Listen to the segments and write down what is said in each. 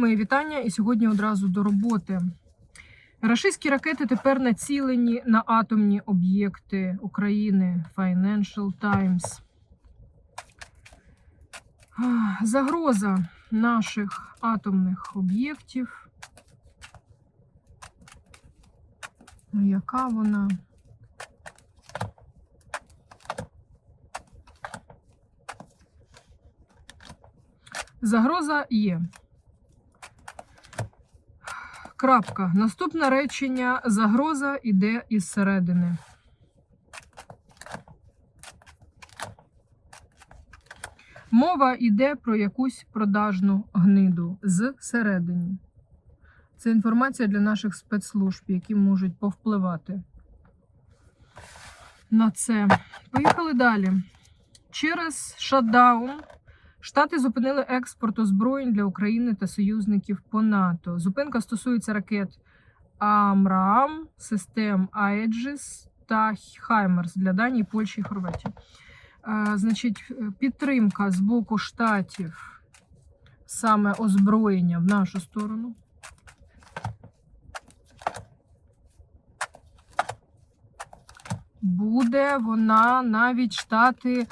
мої вітання. І сьогодні одразу до роботи. Рашистські ракети тепер націлені на атомні об'єкти України. Financial Times. Загроза наших атомних об'єктів. Ну, Яка вона? Загроза є. Крапка. Наступне речення. Загроза іде із середини. Мова йде про якусь продажну гниду з середини. Це інформація для наших спецслужб, які можуть повпливати на це. Поїхали далі. Через шатдаун Штати зупинили експорт озброєнь для України та союзників по НАТО. Зупинка стосується ракет Амрам, систем Аеджис та Хаймерс для Данії, Польщі і Хорватії. Е, Значить, підтримка з боку штатів саме озброєння в нашу сторону. Буде вона навіть штати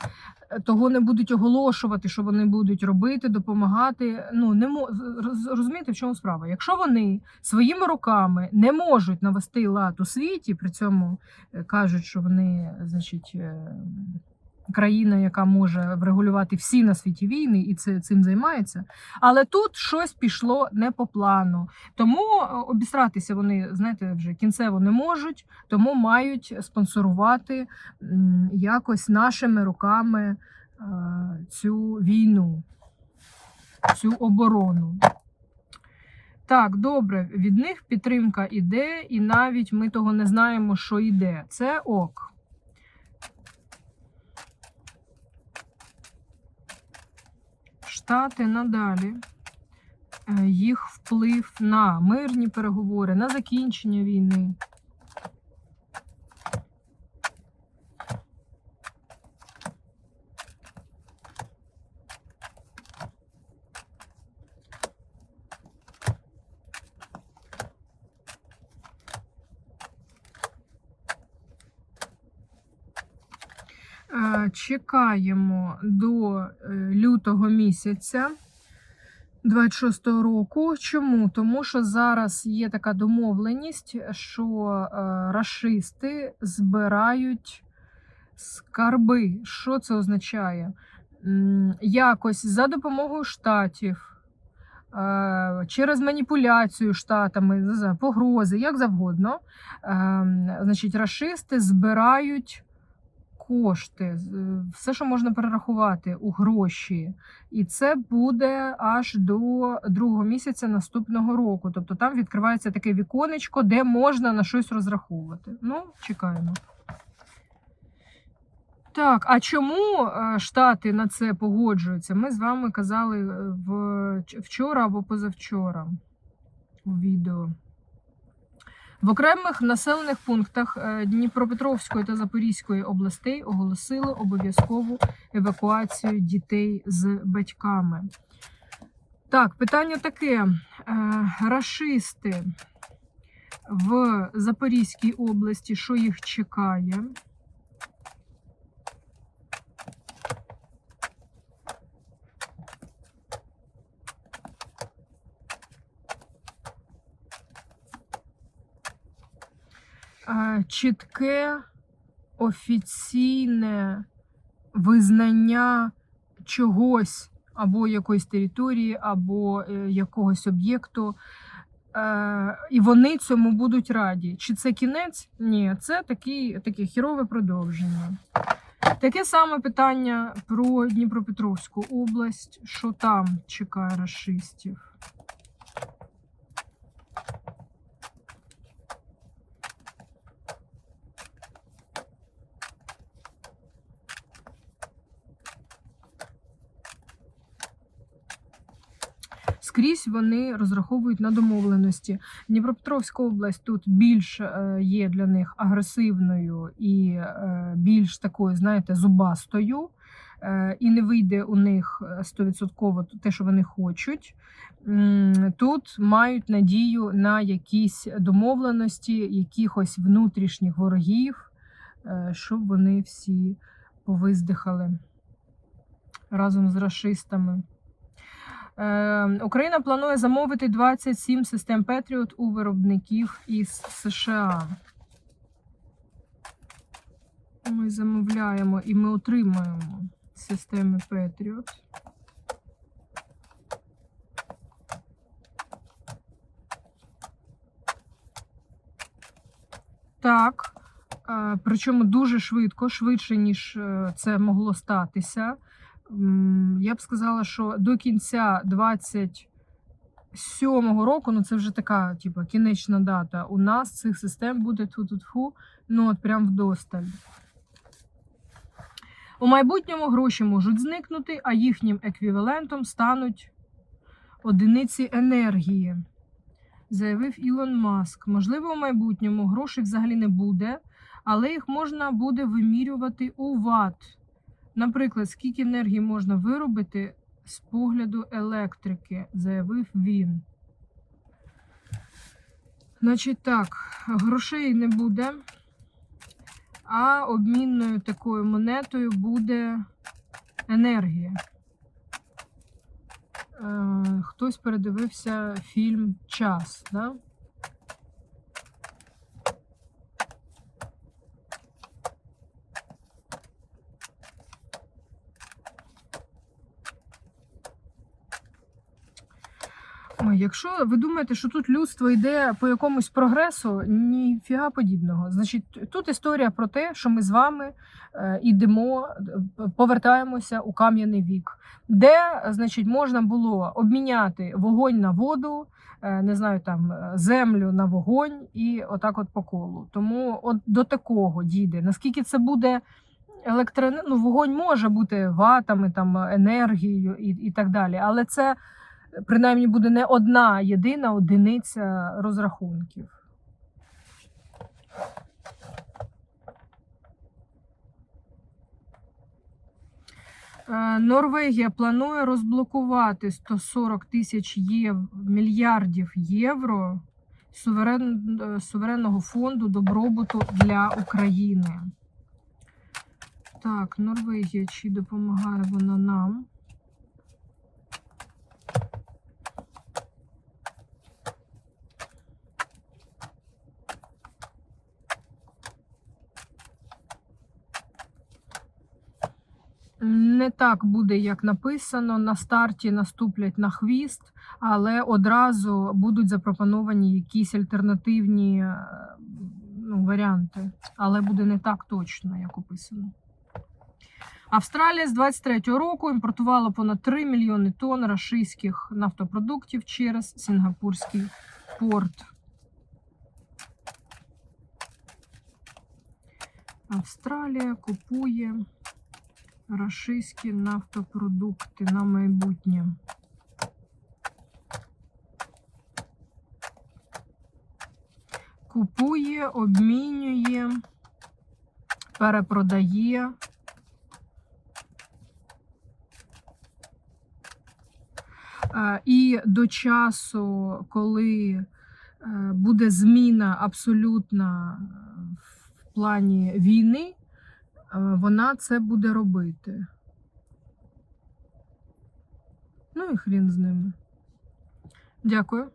того не будуть оголошувати, що вони будуть робити, допомагати. Ну не мо... роз- розумієте, в чому справа? Якщо вони своїми руками не можуть навести лад у світі, при цьому е, кажуть, що вони, значить, е, країна, яка може врегулювати всі на світі війни, і це цим займається. Але тут щось пішло не по плану. Тому е, обістратися вони, знаєте, вже кінцево не можуть, тому мають спонсорувати якось нашими руками е, цю війну, цю оборону. Так, добре, від них підтримка іде, і навіть ми того не знаємо, що йде. Це ок. Штати надалі е, їх вплив на мирні переговори, на закінчення війни. Чекаємо до е, лютого місяця 26-го року. Чому? Тому що зараз є така домовленість, що е, рашисти збирають скарби. Що це означає? Якось за допомогою штатів. е, Через маніпуляцію штатами, погрози, як завгодно, ем, значить, рашисти збирають кошти, все, що можна перерахувати у гроші. І це буде аж до другого місяця наступного року. Тобто там відкривається таке віконечко, де можна на щось розраховувати. Ну, чекаємо. Так, а чому е, Штати на це погоджуються? Ми з вами казали е, вчора або позавчора у відео. В окремих населених пунктах е, Дніпропетровської та Запорізької областей оголосили обов'язкову евакуацію дітей з батьками. Так, питання таке: Е, рашисти в Запорізькій області, що їх чекає? Чітке офіційне визнання чогось або якоїсь території, або е, якогось об'єкту. Е, і вони цьому будуть раді. Чи це кінець? Ні, це такі, таке хірове продовження. Таке саме питання про Дніпропетровську область, що там чекає расистів. Скрізь вони розраховують на домовленості. Дніпропетровська область тут більш е, є для них агресивною і е, більш такою, знаєте, зубастою. е, і не вийде у них 100% те, що вони хочуть. Тут мають надію на якісь домовленості, якихось внутрішніх ворогів, щоб вони всі повиздихали разом з расистами. Е, Україна планує замовити 27 систем Patriot у виробників із США. Ми замовляємо і ми отримуємо системи Patriot. Так, е, причому дуже швидко, швидше, ніж е, це могло статися. Я б сказала, що до кінця 27-го року, ну це вже така, типу, кінечна дата. У нас цих систем буде тфу-тфу, ну от прям вдосталь. У майбутньому гроші можуть зникнути, а їхнім еквівалентом стануть одиниці енергії, заявив Ілон Маск. Можливо, у майбутньому грошей взагалі не буде, але їх можна буде вимірювати у ватт. Наприклад, скільки енергії можна виробити з погляду електрики, заявив він. Значить так, грошей не буде, а обмінною такою монетою буде енергія. Е, хтось передивився фільм Час, да? Ой, якщо ви думаєте, що тут людство йде по якомусь прогресу, ніфіга подібного. Значить, тут історія про те, що ми з вами е, йдемо, е, повертаємося у кам'яний вік, де, значить, можна було обміняти вогонь на воду, е, не знаю, там землю на вогонь і отак, от по колу. Тому от до такого дійде. Наскільки це буде електро... ну, вогонь може бути ватами, там енергією і, і так далі, але це принаймні буде не одна єдина одиниця розрахунків. Е, Норвегія планує розблокувати 140 тисяч єв... мільярдів євро суверен... е, суверенного фонду добробуту для України. Так, Норвегія, чи допомагає вона нам? Не так буде, як написано. На старті наступлять на хвіст, але одразу будуть запропоновані якісь альтернативні е, ну, варіанти. Але буде не так точно, як описано. Австралія з 23-го року імпортувала понад 3 мільйони тонн рашистських нафтопродуктів через Сінгапурський порт. Австралія купує рашистські нафтопродукти на майбутнє. Купує, обмінює, перепродає. Е, І до часу, коли е, буде зміна абсолютна в плані війни, е, вона це буде робити. Ну і хрін з ними. Дякую.